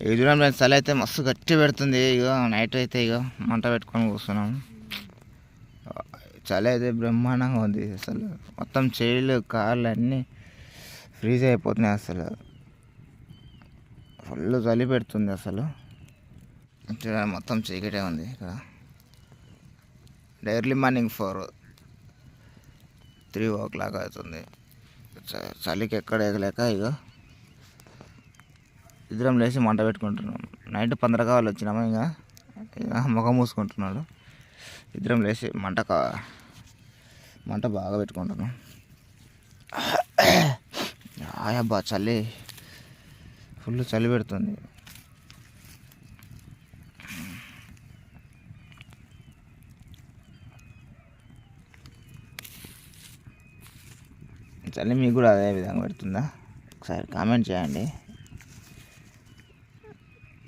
ఇది చూడండి ఫ్రెండ్స్ చలి అయితే మస్తు గట్టి పెడుతుంది. ఇక నైట్ అయితే ఇక మంట పెట్టుకొని కూర్చున్నాం. చలి అయితే బ్రహ్మాండంగా ఉంది అసలు. మొత్తం చేయిలు కార్లు అన్నీ ఫ్రీజ్ అయిపోతున్నాయి అసలు. ఫుల్ చలి పెడుతుంది అసలు. చూడండి మొత్తం చీకటే ఉంది ఇక్కడ. Early morning four three o'clock అవుతుంది. చ- చలికి ఎక్కడ ఎగలేక ఇక ఇద్దరం లేచి మంట పెట్టుకుంటున్నాం. నైట్ పందర కావాలి వచ్చినాము ఇక? ఇక ముఖం మూసుకుంటున్నాడు. ఇద్దరం లేచి మంట మంట బాగా పెట్టుకుంటున్నాం. ఆయబ్బా చలి. ఫుల్ చలి పెడుతుంది. చలి మీకు కూడా అదే విధంగా పెడుతుందా? ఒకసారి కామెంట్ చేయండి.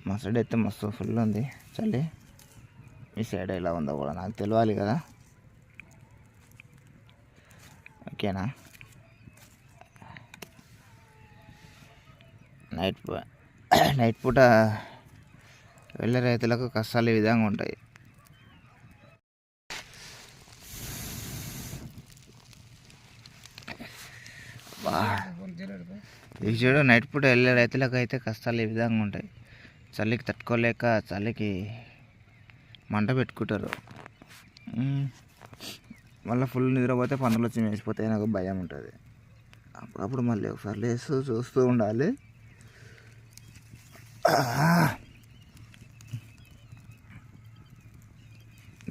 మా సైడ్ అయితే మస్తు ఫుల్ ఉంది. చలి. మీ సైడ్ ఎలా ఉందో కూడా నాకు తెలియాలి కదా. ఓకేనా? నైట్ నైట్ పూట వెళ్ళే రైతులకు కష్టాలు ఈ విధంగా ఉంటాయి. చూడు నైట్ పూట వెళ్ళే రైతులకు అయితే కష్టాలు ఈ విధంగా ఉంటాయి. చలికి తట్టుకోలేక చలికి మంట పెట్టుకుంటారు. మళ్ళీ ఫుల్ నిద్రపోతే పనులు వచ్చి మేసిపోతే నాకు భయం ఉంటుంది. అప్పుడప్పుడు మళ్ళీ ఒకసారి లేస్తూ చూస్తూ ఉండాలి.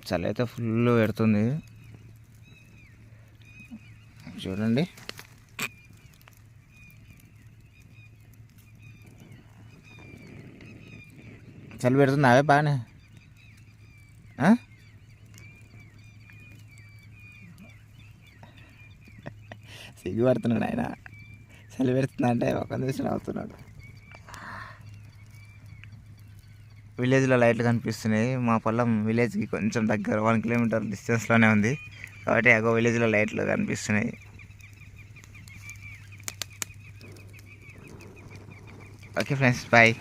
చలి అయితే ఫుల్ పెడుతుంది. చూడండి. చలి పెడుతుంది అవే బాగానే ఆ? సిగ్గుపడుతున్నాడు ఆయన చలి పెడుతుంది అంటే ఒక నిమిషం అవుతున్నాడు విలేజ్లో లైట్లు కనిపిస్తున్నాయి మా పొలం విలేజ్కి కొంచెం దగ్గర వన్ కిలోమీటర్ డిస్టెన్స్లోనే ఉంది కాబట్టి అగో విలేజ్లో లైట్లు కనిపిస్తున్నాయి ఓకే ఫ్రెండ్స్ బాయ్